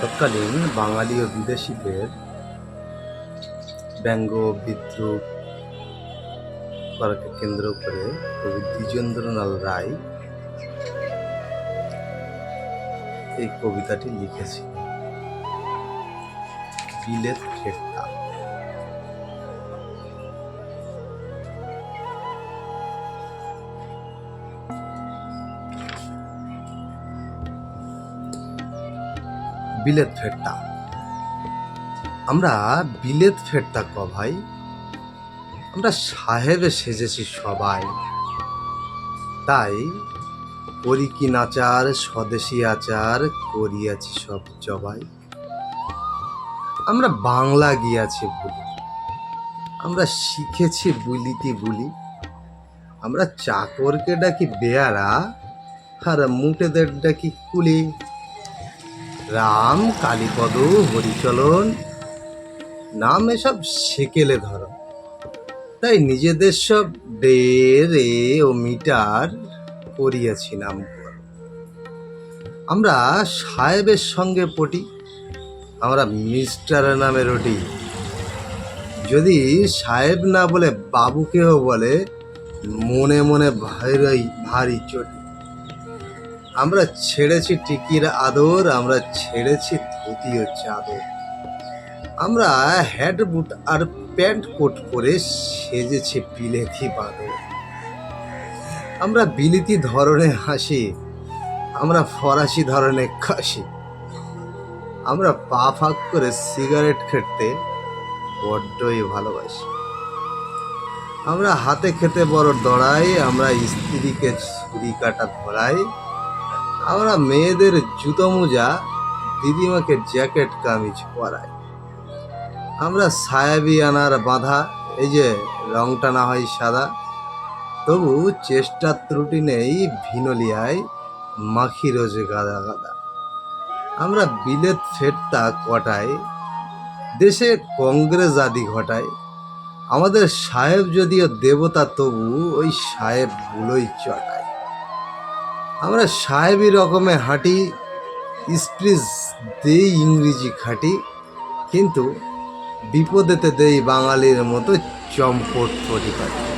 তৎকালীন বাঙালি ও বিদেশিদের ব্যঙ্গ, বিদ্রুপ করাকে কেন্দ্র করে কবি দ্বিজেন্দ্রলাল রায় এই কবিতাটি লিখেছিল বিলেত ফেরতা বিলেত ফেরতা। আমরা বিলেত ফেরতা ক ভাই? আমরা সাহেবে সেজেছি সবাই। তাই করি কি নাচার, স্বদেশি আচার করিয়াছি সব জবাই। আমরা বাংলা গিয়াছি বলি। আমরা শিখেছি বুলিতি বুলি। আমরা চাকরকে ডাকি বেয়ারা, আর মুটেদের ডাকি কুলি। রাম কালীপদ হরিচলন। নাম এসব সেকেলে ধরো। তাই নিজেদের সব ডে রে ও মিটার করিয়াছি নাম আমরা সাহেবের সঙ্গে পটি, আমরা মিস্টার নামে রটি যদি সাহেব না বলে বাবুকেও বলে, মনে মনে ভারী ভারী চটি। আমরা ছেড়েছি টিকির আদর, আমরা ছেড়েছি ধুতি ও চাদর। আমরা হ্যাট বুট আর প্যান্ট কোট পরে সেজেছি বিলেতি বাদর। আমরা বিলিতি ধরনে হাসি, আমরা ফরাসি ধরনে খাসি আমরা পা ফাঁক করে সিগারেট খেতে বড্ডই ভালোবাসি। আমরা হাতে খেতে বড় দড়াই, আমরা স্ত্রীকে ছুরি কাটা ধরাই। আমরা মেয়েদের জুতো মোজা, দিদিমাকে জ্যাকেট, কামিজ পরাই। আমরা সায়াবি আনার বাঁধা, এই যে রংটা না হয় সাদা, তবু চেষ্টার ত্রুটি নেই ভিনলিয়ায় মাখি রোজে গাদা গাদা। আমরা বিলেত ফেরতা কটাই, দেশে কংগ্রেস আদি ঘটায় আমাদের সাহেব যদিও দেবতা, তবু ওই সাহেবগুলোই চটায় আমরা সাহেবী রকমে হাঁটি স্প্রিজ দেই ইংরেজি খাটি, কিন্তু বিপদেতে দেই বাঙালির মতো চম্পট পরিপাটি।